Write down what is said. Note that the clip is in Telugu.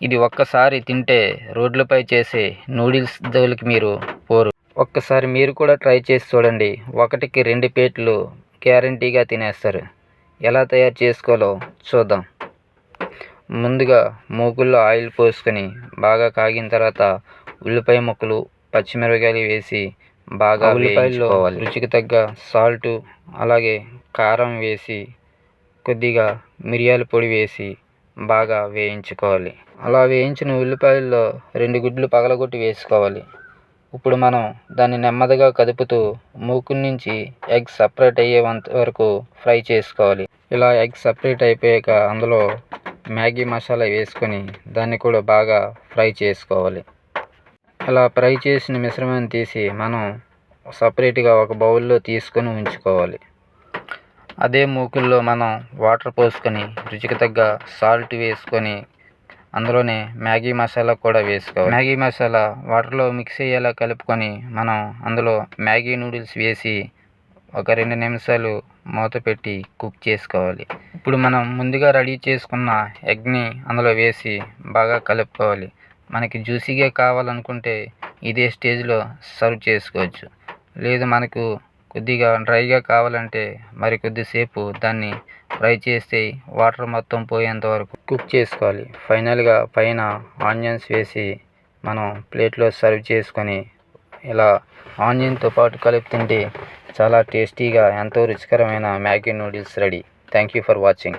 ఇది ఒక్కసారి తింటే రోడ్లపై చేసే నూడిల్స్ జోలికి మీరు పోరు. ఒక్కసారి మీరు కూడా ట్రై చేసి చూడండి. ఒకటికి రెండు ప్లేట్లు గ్యారంటీగా తినేస్తారు. ఎలా తయారు చేసుకోవాలో చూద్దాం. ముందుగా మూకుల్లో ఆయిల్ పోసుకొని బాగా కాగిన తర్వాత ఉల్లిపాయ ముక్కలు పచ్చిమిరపకాయలు వేసి బాగా ఉల్లిపాయల్లో రుచికి తగ్గ సాల్టు అలాగే కారం వేసి కొద్దిగా మిరియాల పొడి వేసి బాగా వేయించుకోవాలి. అలా వేయించిన ఉల్లిపాయల్లో రెండు గుడ్లు పగలగొట్టి వేసుకోవాలి. ఇప్పుడు మనం దాన్ని నెమ్మదిగా కదుపుతూ మూకుల నుంచి ఎగ్ సపరేట్ అయ్యేంత వరకు ఫ్రై చేసుకోవాలి. ఇలా ఎగ్ సపరేట్ అయిపోయాక అందులో మ్యాగీ మసాలా వేసుకొని దాన్ని కూడా బాగా ఫ్రై చేసుకోవాలి. ఇలా ఫ్రై చేసిన మిశ్రమాన్ని తీసి మనం సపరేట్గా ఒక బౌల్లో తీసుకొని ఉంచుకోవాలి. అదే మూకుల్లో మనం వాటర్ పోసుకొని రుచికి తగ్గ సాల్ట్ వేసుకొని అందులోనే మ్యాగీ మసాలా కూడా వేసుకోవాలి. మ్యాగీ మసాలా వాటర్లో మిక్స్ అయ్యేలా కలుపుకొని మనం అందులో మ్యాగీ నూడిల్స్ వేసి ఒక రెండు నిమిషాలు మూత పెట్టి కుక్ చేసుకోవాలి. ఇప్పుడు మనం ముందుగా రెడీ చేసుకున్న ఎగ్ని అందులో వేసి బాగా కలుపుకోవాలి. మనకి జ్యూసీగా కావాలనుకుంటే ఇదే స్టేజ్లో సర్వ్ చేసుకోవచ్చు. లేదు మనకు కొద్దిగా డ్రైగా కావాలంటే మరి కొద్దిసేపు దాన్ని ఫ్రై చేసి వాటర్ మొత్తం పోయేంత వరకు కుక్ చేసుకోవాలి. ఫైనల్గా పైన ఆనియన్స్ వేసి మనం ప్లేట్లో సర్వ్ చేసుకొని ఇలా ఆనియన్తో పాటు కలిపి తింటే చాలా టేస్టీగా ఎంతో రుచికరమైన Maggi noodles ready. Thank you for watching.